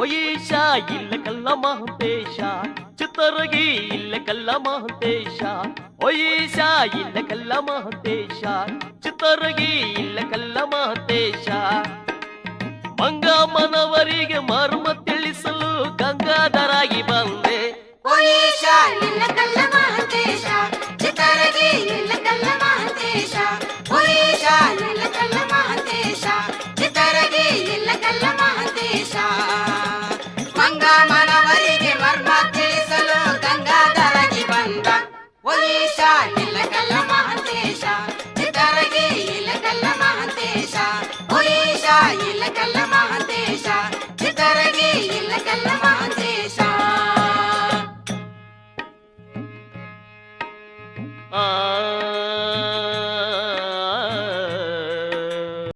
ಒಯೇಶ ಇಲ್ಲ ಕಲ್ಲ ಮಹಂತೇಶ. ಚಿತ್ತರಗಿ, ಇಲ್ಲ ಕಲ್ಲ ಮಹಂತೇಶ. ಒಯೇಶ ಇಲ್ಲ ಕಲ್ಲ ಮಹಂತೇಶ. ಚಿತ್ತರಗಿ, ಇಲ್ಲ ಕಲ್ಲ ಮಹಂತೇಶ. ಮಂಗಮ್ಮನವರಿಗೆ ಮರ್ಮ ತಿಳಿಸಲು لم مان ديشا کي دراغي يلا